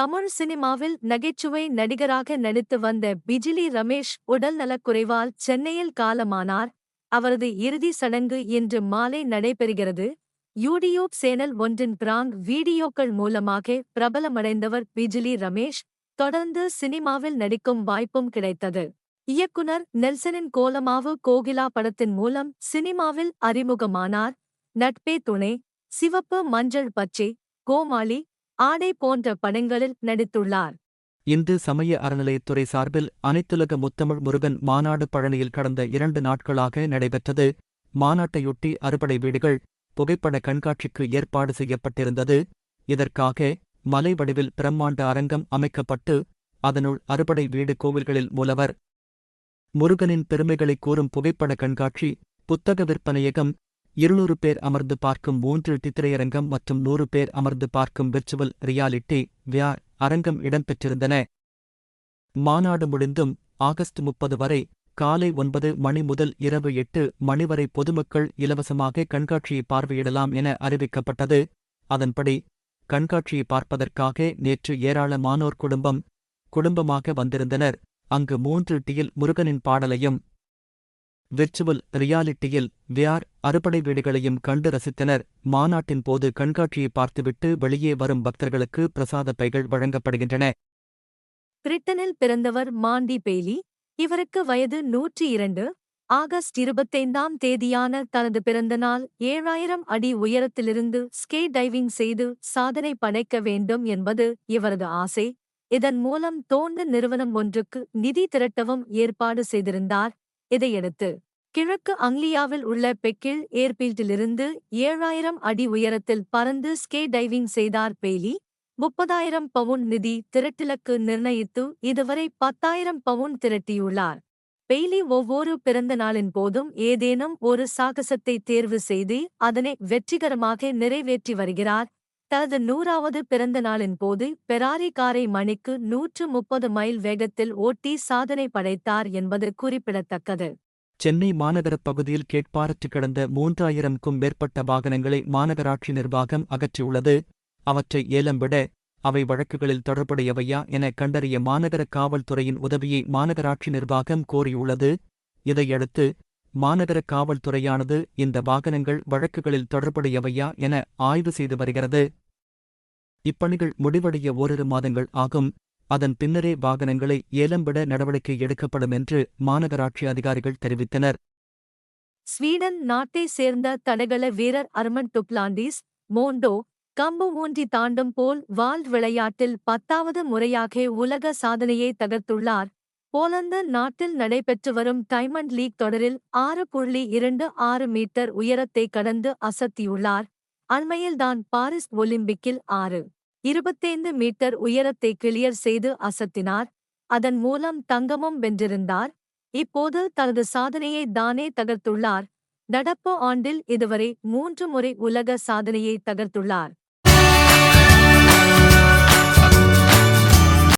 தமிழ் சினிமாவில் நகைச்சுவை நடிகராக நடித்து வந்த பிஜிலி ரமேஷ் உடல்நலக்குறைவால் சென்னையில் காலமானார். அவரது இறுதி சடங்கு இன்று மாலை நடைபெறுகிறது. யூடியூப் சேனல் ஒன்றின் பிராங்க் வீடியோக்கள் மூலமாக பிரபலமடைந்தவர் பிஜிலி ரமேஷ் தொடர்ந்து சினிமாவில் நடிக்கும் வாய்ப்பும் கிடைத்தது. இயக்குனர் நெல்சனின் கோலமாவு கோகிலா படத்தின் மூலம் சினிமாவில் அறிமுகமானார். நட்பே துணை சிவப்பு மஞ்சள் பச்சை கோமாளி ஆடை போன்ற படங்களில் நடித்துள்ளார். இந்து சமய அறநிலையத்துறை சார்பில் அனைத்துலக முத்தமிழ் முருகன் மாநாடு பழனியில் கடந்த இரண்டு நாட்களாக நடைபெற்றது. மாநாட்டையொட்டி அறுபடை வீடுகள் புகைப்பட கண்காட்சிக்கு ஏற்பாடு செய்யப்பட்டிருந்தது. இதற்காக மலை வடிவில் பிரம்மாண்ட அரங்கம் அமைக்கப்பட்டு அதனுள் அறுபடை வீடு கோவில்களில் மூலவர். முருகனின் பெருமைகளை கூறும் புகைப்பட கண்காட்சி புத்தக விற்பனையகம் இருநூறு பேர் அமர்ந்து பார்க்கும் மூன்று திரையரங்கம் மற்றும் நூறு பேர் அமர்ந்து பார்க்கும் விர்ச்சுவல் ரியாலிட்டி வியார் அரங்கம் இடம்பெற்றிருந்தன. மாநாடு முடிந்தும் ஆகஸ்ட் முப்பது வரை காலை ஒன்பது மணி முதல் இரவு எட்டு மணி வரை பொதுமக்கள் இலவசமாக கண்காட்சியை பார்வையிடலாம் என அறிவிக்கப்பட்டது. அதன்படி கண்காட்சியை பார்ப்பதற்காக நேற்று ஏராளமானோர் குடும்பம் குடும்பமாக வந்திருந்தனர். அங்கு மூன்று டியில் முருகனின் பாடலையும் விர்ச்சுவல் ரியாலிட்டியில் வியார் அறுபடை வீடுகளையும் கண்டு ரசித்தனர். மாநாட்டின் போது கண்காட்சியை பார்த்துவிட்டு வெளியே வரும் பக்தர்களுக்கு பிரசாத பைகள் வழங்கப்படுகின்றன. பிரிட்டனில் பிறந்தவர் மாண்டி பெய்லி இவருக்கு வயது நூற்றி இரண்டு. ஆகஸ்ட் இருபத்தைந்தாம் தேதியான தனது பிறந்தநாள் ஏழாயிரம் அடி உயரத்திலிருந்து ஸ்கே டைவிங் செய்து சாதனை படைக்க வேண்டும் என்பது இவரது ஆசை. இதன் மூலம் தோண்ட நிறுவனம் ஒன்றுக்கு நிதி திரட்டவும் ஏற்பாடு செய்திருந்தார். இதையடுத்து கிழக்கு அங்லியாவில் உள்ள பெக்கில் ஏர்பீல்டிலிருந்து ஏழாயிரம் அடி உயரத்தில் பறந்து ஸ்கே டைவிங் செய்தார் பெய்லி முப்பதாயிரம் பவுன் நிதி திரட்டிலக்கு நிர்ணயித்து இதுவரை பத்தாயிரம் பவுன் திரட்டியுள்ளார். பெய்லி ஒவ்வொரு பிறந்த நாளின் போதும் ஏதேனும் ஒரு சாகசத்தை தேர்வு செய்து அதனை வெற்றிகரமாக நிறைவேற்றி வருகிறார். தனது நூறாவது பிறந்த நாளின் போது பெராரி காரை மணிக்கு நூற்று முப்பது மைல் வேகத்தில் ஓட்டி சாதனை படைத்தார் என்பது குறிப்பிடத்தக்கது. சென்னை மாநகரப் பகுதியில் கேட்பாரற்று கிடந்த மூன்றாயிரம்க்கும் மேற்பட்ட வாகனங்களை மாநகராட்சி நிர்வாகம் அகற்றியுள்ளது. அவற்றை ஏலம் விட அவை வழக்குகளில் தொடர்புடையவையா என கண்டறிய மாநகர காவல்துறையின் உதவியை மாநகராட்சி நிர்வாகம் கோரியுள்ளது. இதையடுத்து மாநகர காவல்துறையானது இந்த வாகனங்கள் வழக்குகளில் தொடர்புடையவையா என ஆய்வு செய்து வருகிறது. இப்பணிகள் முடிவடைய ஓரிரு மாதங்கள் ஆகும். அதன் பின்னரே வாகனங்களை ஏலம்பிட நடவடிக்கை எடுக்கப்படும் என்று மாநகராட்சி அதிகாரிகள் தெரிவித்தனர். ஸ்வீடன் நாட்டை சேர்ந்த தடகள வீரர் அர்மன் டுப்லாண்டிஸ் மோண்டோ கம்பு ஊன்றி தாண்டும் போல் வால் விளையாட்டில் பத்தாவது முறையாக உலக சாதனையை தகர்த்துள்ளார். போலந்து நாட்டில் நடைபெற்று வரும் டைமண்ட் லீக் தொடரில் ஆறு புள்ளி இரண்டு ஆறு மீட்டர் உயரத்தை கடந்து அசத்தியுள்ளார். அண்மையில்தான் பாரிஸ் ஒலிம்பிக்கில் ஆறு. இருபத்தைந்து மீட்டர் உயரத்தை கிளியர் செய்து அசத்தினார். அதன் மூலம் தங்கமும் வென்றிருந்தார். இப்போது தனது சாதனையை தானே தகர்த்துள்ளார். நடப்பு ஆண்டில் இதுவரை மூன்று முறை உலக சாதனையை தகர்த்துள்ளார்.